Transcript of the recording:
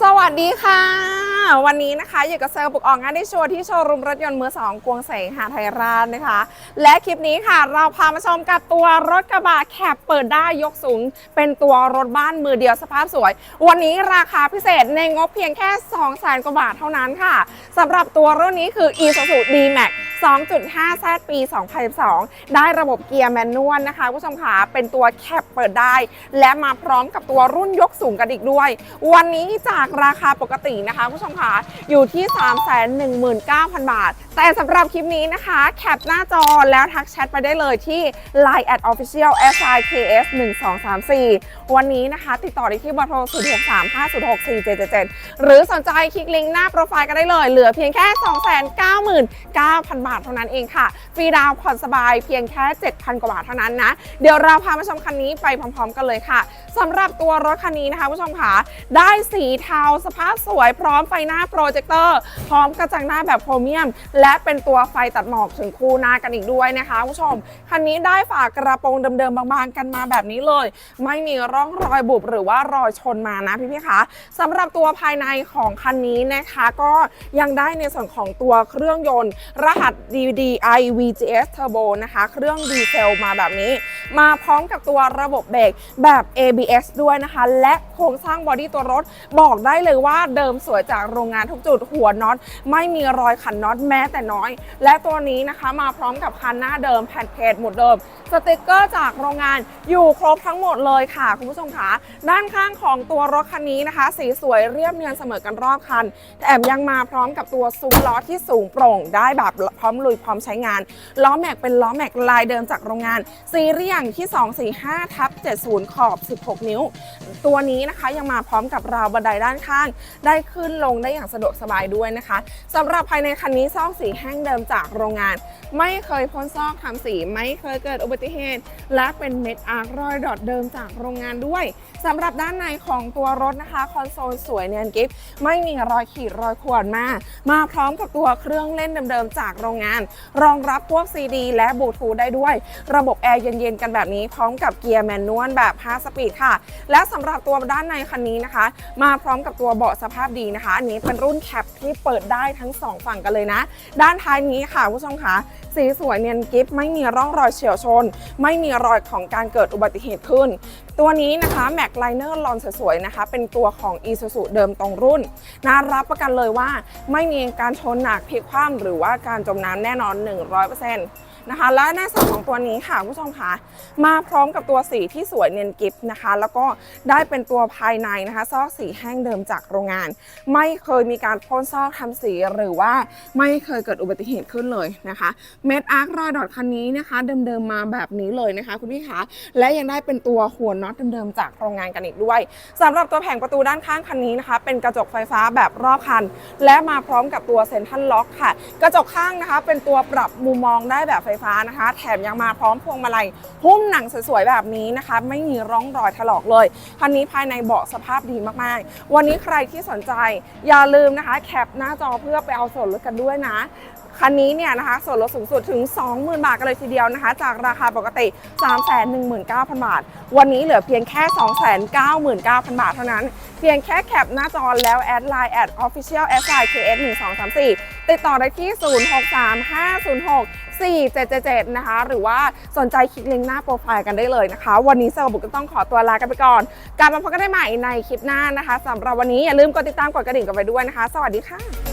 สวัสดีค่ะ วันนี้นะคะอยู่กับเซลล์บุกออกงานได้โชว์ที่โชว์รูมรถยนต์มือสองกวงเสงหาไทยราชนะคะ และคลิปนี้ค่ะเราพามาชมกับตัวรถกระบะแคบเปิดได้ยกสูง เป็นตัวรถบ้านมือเดียวสภาพสวย วันนี้ราคาพิเศษในงบเพียงแค่ 2 0 0 0 0 0กว่าบาทเท่านั้นค่ะสำหรับตัวรุ่นนี้คือ Isuzu D-Max 2.5 Z ปี 2012 ได้ระบบเกียร์แมนนวลนะคะผู้ชมขาเป็นตัวแคปเปิดได้ และมาพร้อมกับตัวรุ่นยกสูงกันอีกด้วย วันนี้จากราคาปกตินะคะผู้ชมขาอยู่ที่ 319,000 บาท แต่สำหรับคลิปนี้นะคะ แคปหน้าจอแล้วทักแชทไปได้เลยที่ Line at official siks 1234 วันนี้นะคะ ติดต่อได้ที่เบอร์โทร0635064777 หรือสนใจคลิกลิงก์หน้าโปรไฟล์ก็ได้เลย เหลือเพียงแค่ 299,000 บาทเท่านั้นเองค่ะ ฟรีดาวผ่อนสบายเพียงแค่ 7,000 กว่าบาทเท่านั้นนะ เดี๋ยวเราพามาชมคันนี้ไปพร้อม ๆ กันเลยค่ะสำหรับตัวรถคันนี้นะคะผู้ชมค่ะ ได้สีเทาสภาพสวยพร้อมไฟหน้าโปรเจคเตอร์ พร้อมกระจังหน้าแบบโพรเมียม และเป็นตัวไฟตัดหมอกถึงคู่หน้ากันอีกด้วยนะคะผู้ชม คันนี้ได้ฝากระโปรงเดิมๆบางๆกันมาแบบนี้เลย ไม่มีร่องรอยบุบหรือว่ารอยชนมานะพี่ๆคะสำหรับตัวภายในของคันนี้นะคะ ก็ยังได้ในส่วนของตัวเครื่องยนต์ รหัส DDI VGS Turbo นะคะ เครื่องดีเซลมาแบบนี้ มาพร้อมกับตัวระบบเบรกแบบ ABS ด้วยนะคะ และโครงสร้างบอดี้ตัวรถ บอกได้เลยว่าเดิมสวยจากโรงงานทุกจุดหัวน็อต ไม่มีรอยขันน็อตแม้แต่น้อย และตัวนี้นะคะมาพร้อมกับคันหน้าเดิมแผ่นเพจหมดเดิม สติกเกอร์จากโรงงานอยู่ครบทั้งหมดเลยค่ะคุณผู้ชมคะด้านข้างของตัวรถคันนี้นะคะ สีสวยเรียบเนียนเสมอกันรอบคันแถมยังมาพร้อมกับตัวซุ้มล้อที่สูงโปร่งได้แบบพร้อมลุยพร้อมใช้งาน ล้อแม็กเป็นล้อแม็กลายเดิมจากโรงงาน ซีเรียงที่ 245ทับ70 ขอบ 16 นิ้ว ตัวนี้นะคะยังมาพร้อมกับราวบันไดด้านข้าง ได้ขึ้นลงได้อย่างสะดวกสบายด้วยนะคะสำหรับภายในคันนี้ซอกสีแห้งเดิมจากโรงงาน ไม่เคยพ้นซอกทำสี ไม่เคยเกิดอุบัติเหตุ และเป็นเม็ดอาร์ครอยดอทเดิมจากโรงงานด้วยสำหรับด้านในของตัวรถนะคะคอนโซลสวยเนียนกิฟไม่มีรอยขีดรอยข่วนมามาพร้อมกับตัวเครื่องเล่นเดิมๆจากโรงงาน รองรับพวก CD และบลูทูธได้ด้วย ระบบแอร์เย็นๆกันแบบนี้พร้อมกับเกียร์แมนนวลแบบ 5 สปีดค่ะ และสำหรับตัวด้านในคันนี้นะคะ มาพร้อมกับตัวเบาะสภาพดีนะคะ อันนี้เป็นรุ่นแคปที่เปิดได้ทั้ง 2 ฝั่งกันเลยนะ ด้านท้ายนี้ค่ะผู้ชมคะสีสวยเนียนกิฟไม่มีร่องรอยเฉียวชน ไม่มีรอยของการเกิดอุบัติเหตุขึ้น ตัวนี้นะคะแม็กไลเนอร์ลอนสวยๆนะคะ เป็นตัวของ i s u z u เดิมตรงรุ่นนะรับประกันเลยว่าไม่มีการชนหนักพลิกคว่ำหรือว่าการจมน้ำแน่นอน 100% นะคะ และในส่วนของตัวนี้ค่ะคุณผู้ชมคะมาพร้อมกับตัวสีที่สวยเนียนกิฟนะคะ แล้วก็ได้เป็นตัวภายในนะคะ ซอกสีแห้งเดิมจากโรงงาน ไม่เคยมีการพ่นซอกทำสีหรือว่าไม่เคยเกิดอุบัติเหตุขึ้นเลยนะคะเม็ดอาร์ครอยดอทคันนี้นะคะ เดิมๆมาแบบนี้เลยนะคะ คุณพี่คะและยังได้เป็นตัวหัวน็อตเดิมๆจากโรงงานกันอีกด้วยสำหรับตัวแผงประตูด้านข้างคันนี้นะคะ เป็นกระจกไฟฟ้าแบบรอบคัน และมาพร้อมกับตัวเซ็นทรัลล็อกค่ะ กระจกข้างนะคะ เป็นตัวปรับมุมมองได้แบบไฟฟ้านะคะ แถมยังมาพร้อมพวงมาลัยหุ้มหนังสวยๆแบบนี้นะคะ ไม่มีร่องรอยถลอกเลยคันนี้ภายในเบาะสภาพดีมากๆ วันนี้ใครที่สนใจอย่าลืมนะคะ แคปหน้าจอเพื่อไปเอาส่วนลดกันด้วยนะคันนี้เนี่ยนะคะส่วนลดสูงสุดถึง 20,000 บาทกันเลยทีเดียวนะคะ จากราคาปกติ 319,000 บาท วันนี้เหลือเพียงแค่ 299,000 บาทเท่านั้น เพียงแค่แคปหน้าจอแล้วแอดไลน์แอด official s i k s 1 2 3 4 ติดต่อได้ที่ 063506 4777 นะคะ หรือว่าสนใจคลิกลิงก์หน้าโปรไฟล์กันได้เลยนะคะ วันนี้เซอร์บุกก็ต้องขอตัวลากันไปก่อน กลับมาพบกันได้ใหม่ในคลิปหน้านะคะสำหรับวันนี้อย่าลืมกดติดตามกดกระดิ่งกันไปด้วยนะคะ สวัสดีค่ะ